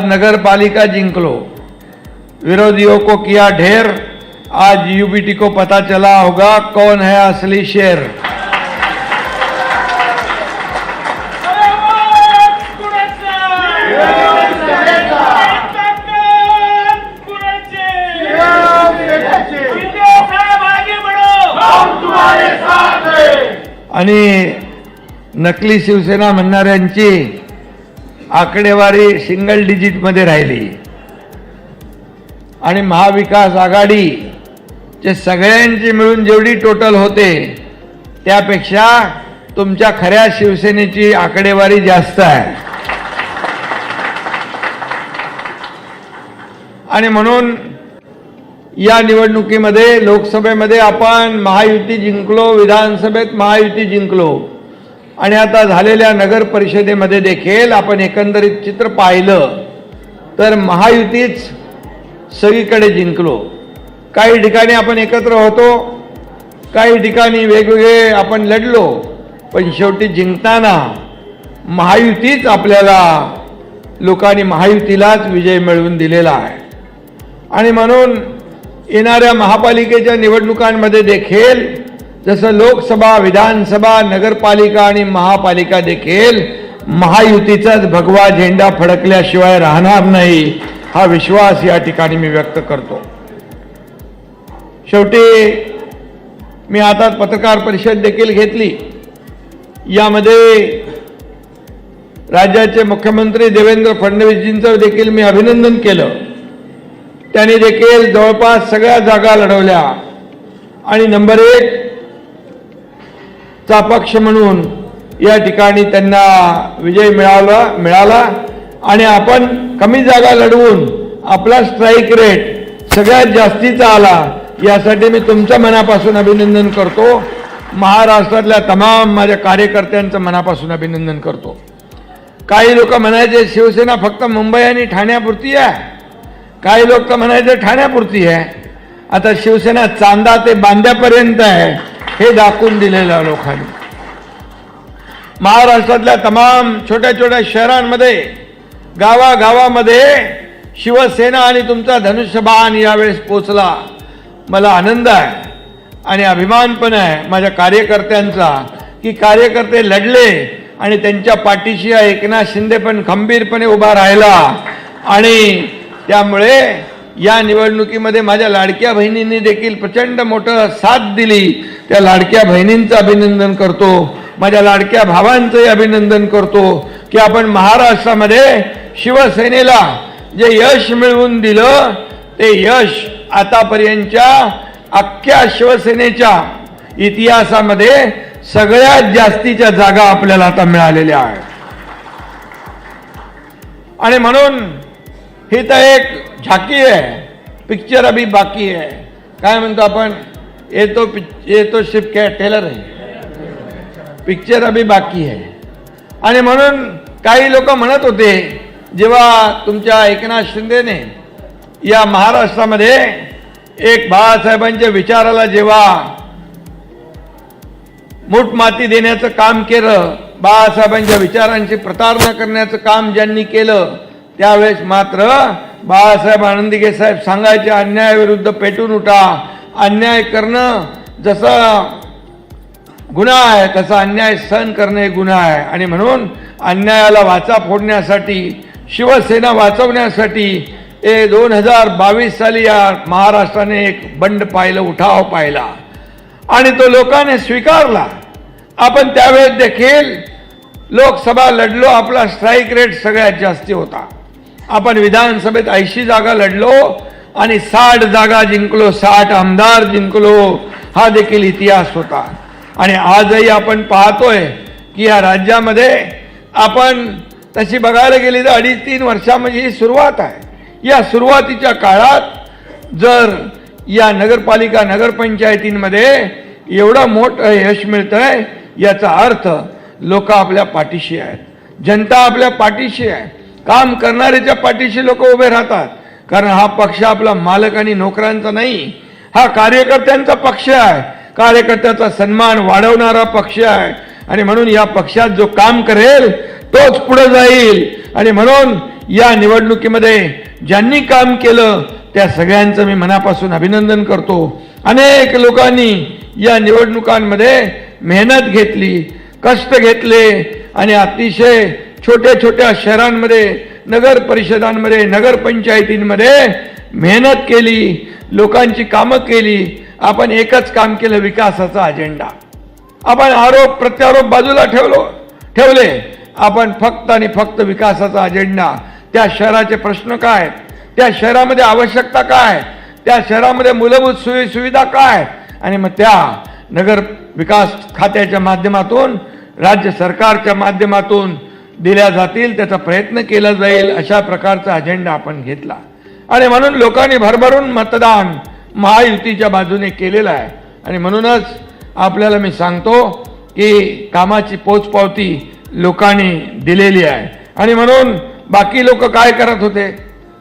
नगरपालिका जिंक जिंकलो. विरोधियों को किया ढेर. आज यूबीटी को पता चला होगा कौन है असली शेर. आणि नकली शिवसेना म्हणणाऱ्यांची आकडेवारी सिंगल डिजिटमध्ये राहिली. आणि महाविकास आघाडी जे सगळ्यांची मिळून जेवढी टोटल होते त्यापेक्षा तुमच्या खऱ्या शिवसेनेची आकडेवारी जास्त आहे. आणि म्हणून या निवडणुकीमध्ये लोकसभेमध्ये आपण महायुती जिंकलो विधानसभेत महायुती जिंकलो. आणि आता झालेल्या नगर परिषदेमध्ये देखील आपण एकंदरीत चित्र पाहिलं तर महायुतीच सगळीकडे जिंकलो. काही ठिकाणी आपण एकत्र होतो काही ठिकाणी वेगवेगळे आपण लढलो पण शेवटी जिंकताना महायुतीच आपल्याला लोकांनी महायुतीलाच विजय मिळवून दिलेला आहे. आणि म्हणून येणाऱ्या महापालिकेच्या निवडणुकांमध्ये देखील जसं लोकसभा विधानसभा नगरपालिका आणि महापालिका देखील महायुतीचाच भगवा झेंडा फडकल्याशिवाय राहणार नाही हा विश्वास या ठिकाणी मी व्यक्त करतो. शेवटी मी आता पत्रकार परिषद देखील घेतली. यामध्ये राज्याचे मुख्यमंत्री देवेंद्र फडणवीसजींचं देखील मी अभिनंदन केलं. त्यांनी देखील जवळपास सगळ्या जागा लढवल्या. आणि नंबर एक चा पक्ष म्हणून या ठिकाणी त्यांना विजय मिळाला मिळाला. आणि आपण कमी जागा लढवून आपला स्ट्राईक रेट सगळ्यात जास्तीचा आला यासाठी मी तुमच्या मनापासून अभिनंदन करतो. महाराष्ट्रातल्या तमाम माझ्या कार्यकर्त्यांचं मनापासून अभिनंदन करतो. काही लोक म्हणायचे शिवसेना फक्त मुंबई आणि ठाण्यापुरती आहे. काही लोक तर म्हणायचे ठाण्यापुरती आहे. आता शिवसेना चांदा ते बांद्यापर्यंत आहे. हे दाखवून दिलेलं लोकांनी. महाराष्ट्रातल्या तमाम छोट्या छोट्या शहरांमध्ये गावागावामध्ये शिवसेना आणि तुमचा धनुष्यबाण यावेळेस पोचला. मला आनंद आहे आणि अभिमान पण आहे माझ्या कार्यकर्त्यांचा की कार्यकर्ते लढले आणि त्यांच्या पाठीशी एकनाथ शिंदे पण खंबीरपणे उभा राहिला. आणि त्यामुळे या निवडणुकीमध्ये माझ्या लाडक्या बहिणींनी देखील प्रचंड मोठं साथ दिली. त्या लाडक्या बहिणींचं अभिनंदन करतो. माझ्या लाडक्या भावांचंही अभिनंदन करतो की आपण महाराष्ट्रामध्ये शिवसेनेला जे यश मिळवून दिलं ते यश आतापर्यंतच्या अख्ख्या शिवसेनेच्या इतिहासामध्ये सगळ्यात जास्तीच्या जागा आपल्याला आता मिळालेल्या आहेत. आणि म्हणून ही तर एक झाकी आहे पिक्चर अभी बाकी आहे काय म्हणतो आपण? येतो ये येतो शिप कॅ टेलर आहे पिक्चर अभी बाकी आहे आणि म्हणून काही लोक म्हणत होते जेव्हा तुमच्या एकनाथ शिंदेने या महाराष्ट्रामध्ये एक बाळासाहेबांच्या विचाराला जेव्हा मूठ माती देण्याचं काम केलं बाळासाहेबांच्या विचारांची प्रतारणा करण्याचं काम ज्यांनी केलं त्यावेळेस मात्र बाळासाहेब आनंदिगे साहेब सांगायचे अन्यायाविरुद्ध पेटून उठा. अन्याय करणं जसं गुन्हा आहे तसा अन्याय सहन करणे गुन्हा आहे. आणि म्हणून अन्यायाला वाचा फोडण्यासाठी शिवसेना वाचवण्यासाठी ए दोन हजार बावीस साली या महाराष्ट्राने एक बंड पाहिलं उठाव पाहिला. आणि तो लोकांनी स्वीकारला. आपण त्यावेळेस देखील लोकसभा लढलो आपला स्ट्राईक रेट सगळ्यात जास्ती होता. आपण विधानसभेत ऐंशी जागा लढलो आणि साठ जागा जिंकलो साठ आमदार जिंकलो हा देखील इतिहास होता. आणि आजही आपण पाहतोय की या राज्यामध्ये आपण तशी बघायला गेली तर अडीच तीन वर्षामध्ये ही सुरुवात आहे. या सुरुवातीच्या काळात जर या नगरपालिका नगरपंचायतींमध्ये एवढं मोठं यश मिळतंय याचा अर्थ लोक आपल्या पाठीशी आहेत. जनता आपल्या पाठीशी आहे. काम करणाऱ्याच्या पाठीशी लोक उभे राहतात. कारण हा पक्ष आपला मालक आणि नोकरांचा नाही. हा कार्यकर्त्यांचा पक्ष आहे. कार्यकर्त्याचा सन्मान वाढवणारा पक्ष आहे. आणि म्हणून या पक्षात जो काम करेल तोच पुढे जाईल. आणि म्हणून या निवडणुकीमध्ये ज्यांनी काम केलं त्या सगळ्यांचं मी मनापासून अभिनंदन करतो. अनेक लोकांनी या निवडणुकांमध्ये मेहनत घेतली कष्ट घेतले आणि अतिशय छोट्या छोट्या शहरांमध्ये नगर परिषदांमध्ये नगरपंचायतींमध्ये मेहनत केली लोकांची कामं केली आपण एकच काम केलं विकासाचा अजेंडा आपण आरोप प्रत्यारोप बाजूला ठेवलो ठेवले. आपण फक्त आणि फक्त विकासाचा अजेंडा त्या शहराचे प्रश्न काय? त्या शहरामध्ये आवश्यकता काय? त्या शहरामध्ये मूलभूत सोयी सुविधा काय? आणि मग त्या नगर विकास खात्याच्या माध्यमातून राज्य सरकारच्या माध्यमातून दिल्या जातील त्याचा प्रयत्न केला जाईल अशा प्रकारचा अजेंडा आपण घेतला. आणि म्हणून लोकांनी भरभरून मतदान महायुतीच्या बाजूने केलेलं आहे. आणि म्हणूनच आपल्याला मी सांगतो की कामाची पोचपावती लोकांनी दिलेली आहे. आणि म्हणून बाकी लोक काय करत होते?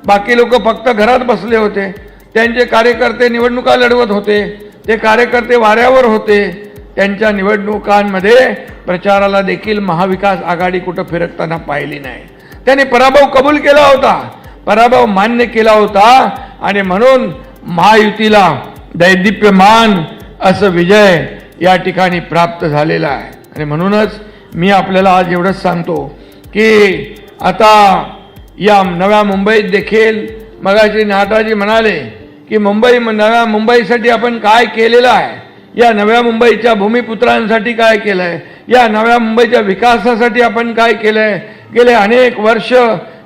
बाकी लोक फक्त घरात बसले होते. त्यांचे कार्यकर्ते निवडणुका लढवत होते. ते कार्यकर्ते वाऱ्यावर होते. त्यांच्या निवडणुकांमध्ये प्रचाराला देखील महाविकास आघाडी कुठं फिरकताना पाहिली नाही. त्याने पराभव कबूल केला होता. पराभव मान्य केला होता आणि म्हणून महायुतीला दैदिप्यमान असं विजय या ठिकाणी प्राप्त झालेला आहे. आणि म्हणूनच मी आपल्याला आज एवढंच सांगतो की आता या नव्या मुंबईत देखील मगाशी नाटाजी म्हणाले की मुंबई नव्या मुंबईसाठी आपण काय केलेलं आहे? या नव्या मुंबईच्या भूमिपुत्रांसाठी काय केलंय? या नव्या मुंबईच्या विकासासाठी आपण काय केलंय? गेले अनेक वर्ष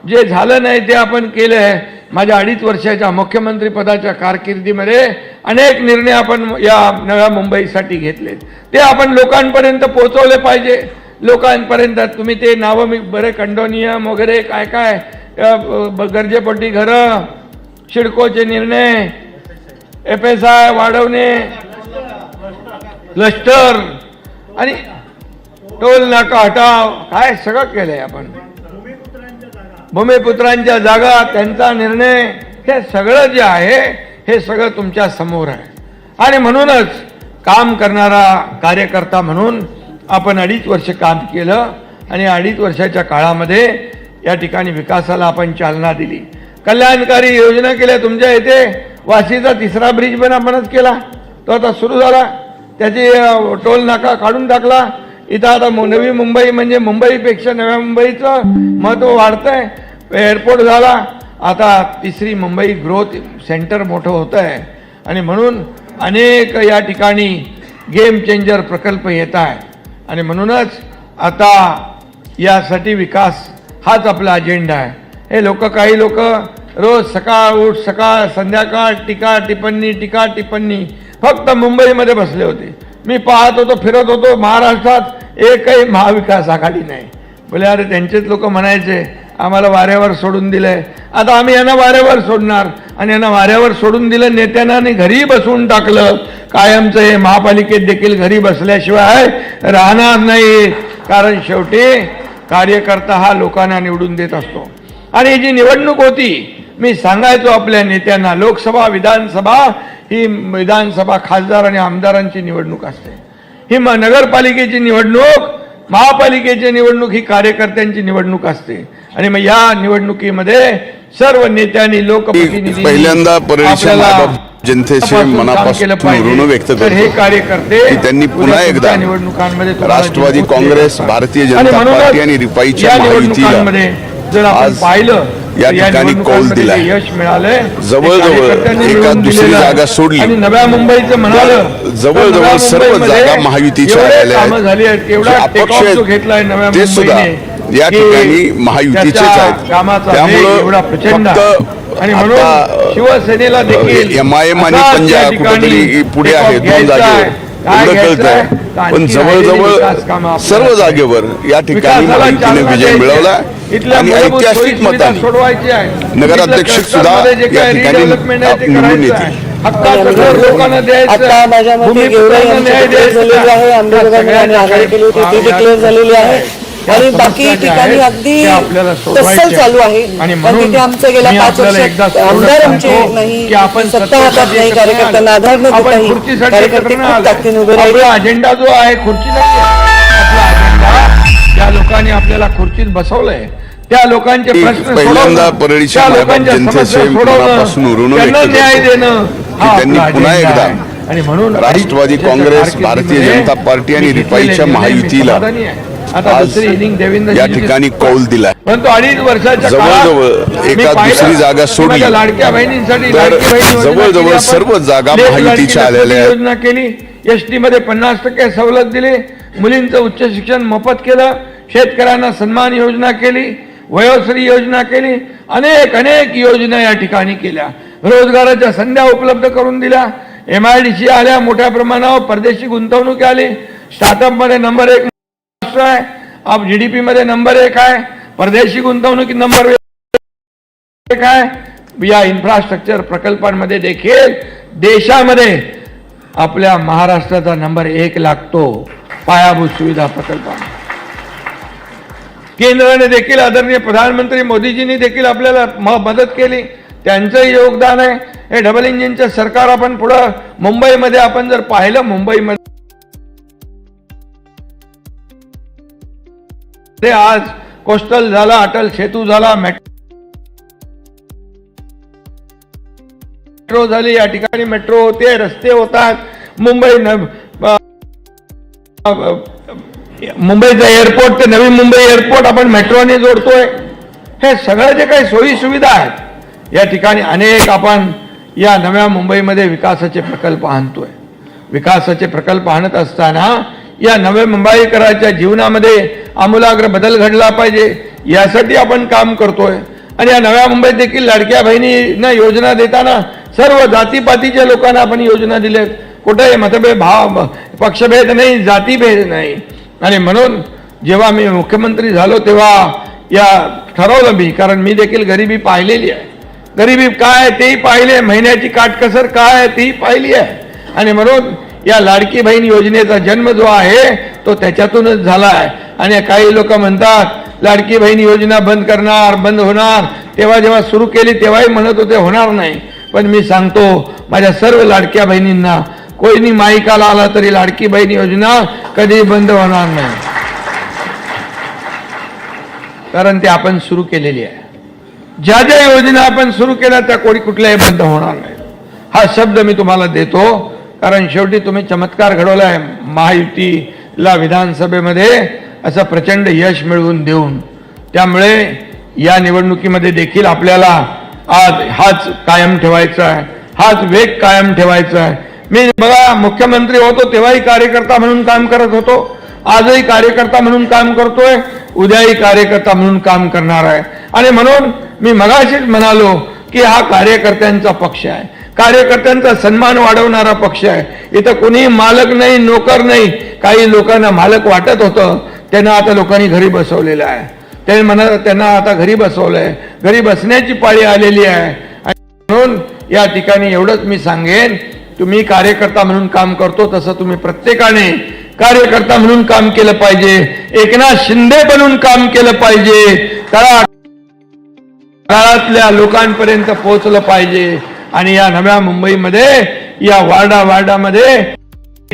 जे झालं नाही ते आपण केलंय. माझ्या अडीच वर्षाच्या मुख्यमंत्रीपदाच्या कारकिर्दीमध्ये अनेक निर्णय आपण या नव्या मुंबईसाठी घेतलेत. ते आपण लोकांपर्यंत पोहोचवले पाहिजे. लोकांपर्यंत तुम्ही ते नावं मी बरे कंडोनियम वगैरे काय काय गरजेपोटी घरं शिडकोचे निर्णय एफ एस आय वाढवणे क्लस्टर आणि टोल नाका हटाव काय सगळं केलंय आपण. भूमिपुत्रांच्या जागा त्यांचा निर्णय हे सगळं जे आहे हे सगळं तुमच्यासमोर आहे. आणि म्हणूनच काम करणारा कार्यकर्ता म्हणून आपण अडीच वर्ष काम केलं आणि अडीच वर्षाच्या काळामध्ये या ठिकाणी विकासाला आपण चालना दिली. कल्याणकारी योजना केल्या तुमच्या इथे वाशीचा तिसरा ब्रिज पण आपणच केला. तो आता सुरू झाला. त्याची टोल नाका काढून टाकला. इथं आता नवी मुंबई म्हणजे मुंबईपेक्षा नव्या मुंबईचं महत्त्व वाढतंय. एअरपोर्ट झाला. आता तिसरी मुंबई ग्रोथ सेंटर मोठं होतं आहे आणि म्हणून अनेक या ठिकाणी गेम चेंजर प्रकल्प येत आहे आणि म्हणूनच आता यासाठी विकास हाच आपला अजेंडा आहे. हे लोक काही लोक रोज सकाळ उठ सकाळ संध्याकाळ टीका टिप्पणी टीका टिप्पणी फक्त मुंबईमध्ये बसले होते. मी पाहत होतो फिरत होतो महाराष्ट्रात एकही महाविकास आघाडी नाही. बोले अरे त्यांचेच लोक म्हणायचे आम्हाला वाऱ्यावर सोडून दिलंय. आता आम्ही यांना वाऱ्यावर सोडणार आणि यांना वाऱ्यावर सोडून दिलं नेत्यांना आणि घरी बसवून टाकलं. कायमचं हे महापालिकेत देखील घरी बसल्याशिवाय राहणार नाही. कारण शेवटी कार्यकर्ता हा लोकांना निवडून देत असतो. आणि ही जी निवडणूक होती मी सांगायचो आपल्या नेत्यांना लोकसभा विधानसभा ही विधानसभा खासदार आणि आमदारांची निवडणूक असते. ही म- नगरपालिकेची निवडणूक महापालिकेची निवडणूक ही कार्यकर्त्यांची निवडणूक असते. आणि मग या निवडणुकीमध्ये सर्व नेत्यांनी लोकप्रतिनिधी पहिल्यांदा जनतेचे मनापासून व्यक्त तर हे करतो कार्यकर्ते त्यांनी पुन्हा एकदा निवडणुकांमध्ये राष्ट्रवादी काँग्रेस. भारतीय जनता पार्टी आणि रिपाईच्या निवडणुकांमध्ये जर आपण पाहिलं या ठिकाणी कौल. जे यश मिळालंय जवळजवळ एका दुसरी. जागा सोडली. आणि नव्या मुंबईचं म्हणालं जवळजवळ सर्व जागा महायुतीच्या एवढे आलेल्या कामं आहेत. झाली आहेत जे एवढा अपक्ष टेकऑफ जो आहेत, घेतलाय नव्या ते सुद्धा या ठिकाणी महायुतीचेच त्याच्या आहेत. त्यामुळं प्रचंड. फक्त आणि म्हणून शिवसेनेला देखील MIM आणि असाच पंजाब या ठिकाणी कुठेतरी पुढे आहे दोन जागेवर आहे. काय एवढं घ्यायचं कळत आहे? आहे तर पण जवळजवळ सर्व. जागेवर या ठिकाणी महायुतीने विजय मिळवला आणि ऐतिहासिक मताने आहे. नगराध्यक्ष सुद्धा या ठिकाणी निवडून करायचं येतील. आता माझ्या मते द्यायचा झालेली आहे आंबेडकरांनी आणि आघाडी केली होती ती डिक्लेअर झालेली आहे आणि बाकी ठिकाणी अगदी तत्सल चालू आहे आणि तिथे आमचं गेल्या पाच वर्षात आमदार आमचे नाही की आपण सत्ता हातात नाही कार्यकर्त्यांना आधार न देताही कार्यकर्ते खूप. ताकदीने उभे राहिले अजेंडा जो आहे खुर्ची नाही आहे. आपला अजेंडा ज्या लोकांनी आपल्याला खुर्चीत बसवलंय त्या लोकांचे प्रश्न पहिल्यांदा परळीच्या जनतेचे मनापासून ऋण व्यक्त देणं हा त्यांनी पुन्हा एकदा आहे. आणि म्हणून राष्ट्रवादी काँग्रेस, भारतीय जनता पार्टी आणि रिपाईच्या महायुतीला. आता दुसरी इनिंग देवेंद्र या ठिकाणी कौल दिलाय. परंतु अडीच वर्षाच्या जवळजवळ एका दुसरी जागा सोडली. लाडक्या बहिणींसाठी तर जवळजवळ. सर्व जागा लक्ष्मी आलेल्या. योजना केली. एसटी मध्ये पन्नास टक्के सवलत दिली. मुलींचं उच्च शिक्षण मोफत केलं. शेतकऱ्यांना सन्मान योजना केली. वयोश्री योजना केली. अनेक अनेक योजना या ठिकाणी केल्या. रोजगाराच्या संध्या उपलब्ध करून दिल्या. एम आय डी सी आल्या. मोठ्या प्रमाणावर परदेशी गुंतवणूक आली. स्टार्टअपमध्ये नंबर एक महाराष्ट्र आहे. अब जीडीपी मध्ये नंबर एक आहे. परदेशी गुंतवणुकीत नंबर एक आहे. या इन्फ्रास्ट्रक्चर प्रकल्पांमध्ये देखील देशामध्ये आपल्या महाराष्ट्राचा नंबर एक लागतो. पायाभूत सुविधा प्रकल्पामध्ये. केंद्राने देखील आदरणीय प्रधानमंत्री मोदीजींनी देखील आपल्याला मदत केली. त्यांचंही योगदान आहे. हे डबल इंजिनचं सरकार आपण पुढं मुंबईमध्ये आपण जर पाहिलं मुंबईमध्ये ते आज कोस्टल झाला अटल सेतू झाला मेट्रो झाली. या ठिकाणी मेट्रो होते रस्ते होतात. मुंबई मुंबईचा मुंबईचं एअरपोर्ट ते नवी मुंबई एअरपोर्ट आपण मेट्रोने जोडतोय. हे सगळं जे काही सोयी सुविधा आहेत या ठिकाणी अनेक आपण या नव्या मुंबईमध्ये विकासाचे प्रकल्प आणतोय. विकासाचे प्रकल्प आणत असताना या नवे मुंबईकराच्या जीवनामध्ये आमूलाग्र बदल घडला पाहिजे यासाठी आपण काम करतोय. आणि या नव्या मुंबईत देखील लाडक्या बहिणींना योजना देताना सर्व जातीपातीच्या लोकांना आपण योजना दिल्या कुठे मतभेद भाव पक्षभेद नाही जातीभेद नाही. आणि म्हणून जेव्हा मी मुख्यमंत्री झालो तेव्हा या ठरवलं मी कारण मी देखील गरिबी पाहिलेली आहे. गरिबी काय आहे तेही पाहिले महिन्याची काटकसर काय आहे तेही पाहिली आहे. आणि म्हणून या लाडकी बहीण योजनेचा जन्म जो आहे तो त्याच्यातूनच झाला आहे आणि काही लोक म्हणतात लाडकी बहीण योजना बंद करणार बंद होणार. तेव्हा जेव्हा सुरू केली तेव्हाही म्हणत होते होणार नाही. पण मी सांगतो माझ्या सर्व लाडक्या बहिणींना कोणी माईकाला आला तरी लाडकी बहीण योजना कधी बंद होणार नाही. कारण ते आपण सुरू केलेली आहे. ज्या ज्या योजना आपण सुरू केल्या त्या कोणी कुठल्याही बंद होणार नाही. हा शब्द मी तुम्हाला देतो कारण शेवटी तुम्ही चमत्कार घडवलाय महायुतीला विधानसभेमध्ये असं प्रचंड यश मिळवून देऊन. त्यामुळे या निवडणुकीमध्ये देखील आपल्याला आज हाच कायम ठेवायचा आहे. हाच वेग कायम ठेवायचा आहे. मी बघा मुख्यमंत्री होतो तेव्हाही कार्यकर्ता म्हणून काम करत होतो. आजही कार्यकर्ता म्हणून काम करतोय. उद्याही कार्यकर्ता म्हणून काम करणार आहे. आणि म्हणून मी मगाशीच म्हणालो की हा कार्यकर्त्यांचा पक्ष आहे. कार्यकर्त्यांचा सन्मान वाढवणारा पक्ष आहे. इथं कुणी मालक नाही नोकर नाही काही लोकांना मालक वाटत होतं त्यांना आता लोकांनी घरी बसवलेलं आहे. ते म्हणा त्यांना आता घरी बसवलंय. घरी बसण्याची पाळी आलेली आहे. आणि म्हणून या ठिकाणी एवढंच मी सांगेन तुम्ही कार्यकर्ता म्हणून काम करतो तसं तुम्ही प्रत्येकाने कार्यकर्ता म्हणून काम केलं पाहिजे. एकनाथ शिंदे बनून काम केलं पाहिजे. तळा काळातल्या लोकांपर्यंत पोहोचलं पाहिजे. आणि या नव्या मुंबईमध्ये या वार्डा वार्डामध्ये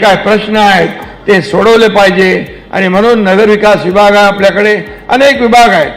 काय प्रश्न आहेत ते सोडवले पाहिजे. आणि म्हणून नगर विकास विभाग आहे आपल्याकडे अनेक विभाग आहेत.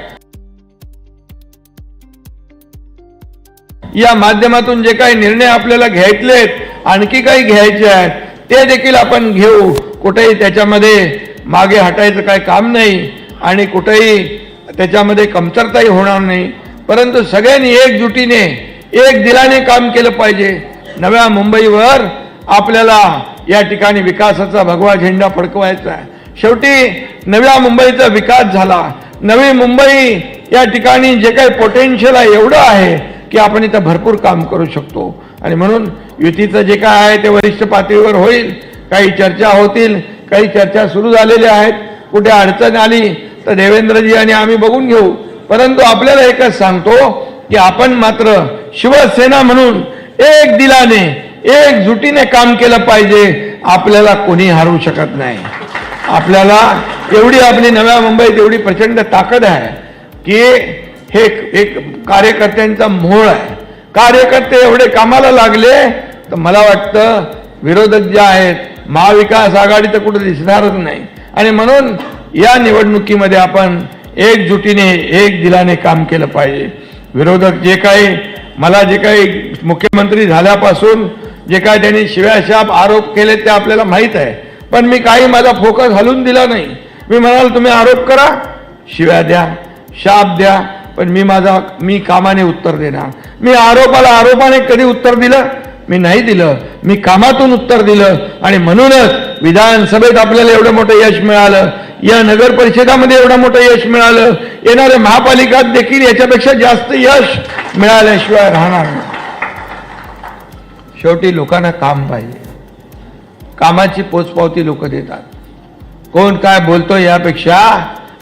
या माध्यमातून जे काही निर्णय आपल्याला घ्यायचलेत आणखी काही घ्यायचे आहेत ते देखील आपण घेऊ. कुठेही त्याच्यामध्ये मागे हटायचं काही काम नाही आणि कुठेही त्याच्यामध्ये कमतरताही होणार नाही. परंतु सगळ्यांनी एकजुटीने एक दिलाने काम केलं पाहिजे. नव्या मुंबईवर आपल्याला या ठिकाणी विकासाचा भगवा झेंडा फडकवायचा आहे. शेवटी नव्या मुंबईचा विकास झाला. नवी मुंबई या ठिकाणी जे काही पोटेन्शियल आहे एवढं आहे की आपण इथं भरपूर काम करू शकतो. आणि म्हणून युतीचं जे काय आहे ते वरिष्ठ पातळीवर होईल. काही चर्चा होतील काही चर्चा सुरू झालेल्या आहेत. कुठे अडचण आली तर देवेंद्रजी आणि आम्ही बघून घेऊ. परंतु आपल्याला एकच सांगतो की आपण मात्र शिवसेना म्हणून एक दिलाने एक जुटीने काम केलं पाहिजे आपल्याला कोणी हरवू शकत नाही. आपल्याला एवढी आपली नव्या मुंबईत एवढी प्रचंड ताकद आहे की हे एक कार्यकर्त्यांचा मोळ आहे. कार्यकर्ते एवढे कामाला लागले तर मला वाटतं विरोधक जे आहेत महाविकास आघाडी तर कुठे दिसणारच नाही. आणि म्हणून या निवडणुकीमध्ये आपण एकजुटीने एक दिलाने काम केलं पाहिजे. विरोधक जे काही मला जे काही मुख्यमंत्री झाल्यापासून जे काय त्यांनी शिव्याशाप आरोप केले ते आपल्याला माहीत आहे. पण मी काही माझा फोकस हलून दिला नाही. मी म्हणाल तुम्ही आरोप करा शिव्या द्या शाप द्या पण मी माझा मी कामाने उत्तर देणार. मी आरोपाला आरोपाने कधी उत्तर दिलं? मी नाही दिलं. मी कामातून उत्तर दिलं. आणि म्हणूनच विधानसभेत आपल्याला एवढं मोठं यश मिळालं. या नगर परिषदामध्ये एवढं मोठं यश मिळालं. येणाऱ्या महापालिकात देखील याच्यापेक्षा जास्त यश मिळाल्याशिवाय राहणार नाही. शेवटी लोकांना काम पाहिजे. कामाची पोचपावती लोक देतात. कोण काय बोलतो यापेक्षा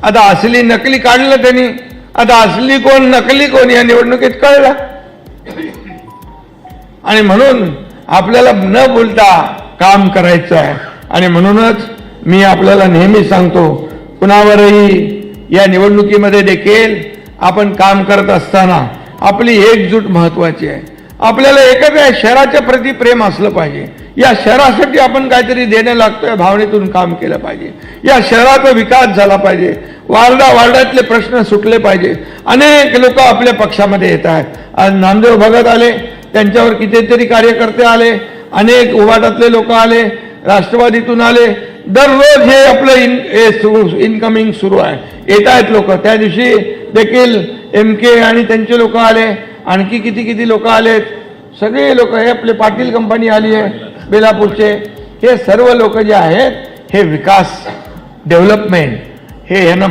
आता असली नकली काढलं त्यांनी आता असली कोण नकली कोण या निवडणुकीत कळलं. आणि म्हणून आपल्याला न बोलता काम करायचं आहे आणि म्हणूनच मी आपल्याला नेहमी सांगतो कुणावरही या निवडणुकीमध्ये देखील आपण काम करत असताना आपली एकजूट महत्वाची आहे. आपल्याला एकच आहे शहराच्या प्रती प्रेम असलं पाहिजे. या शहरासाठी आपण काहीतरी देणं लागतोय भावनेतून काम केलं पाहिजे. या शहराचा विकास झाला पाहिजे. वार्डा वार्डातले प्रश्न सुटले पाहिजे. अनेक लोक आपल्या पक्षामध्ये येत आहेत. आज नामदेव भगत आले त्यांच्यावर कितीतरी कार्यकर्ते आले अनेक उभाटातले लोक आले राष्ट्रवादीतून आले दररोज हे आपलं इन हे सुरू इनकमिंग सुरू आहे. येत आहेत लोक. त्या दिवशी देखील एम के आणि त्यांचे लोक आले. आणखी किती किती लोक आलेत? सगळे लोक हे आपले पाटील कंपनी आली आहे बेलापूरचे. हे सर्व लोक जे आहेत हे विकास डेव्हलपमेंट हे यांना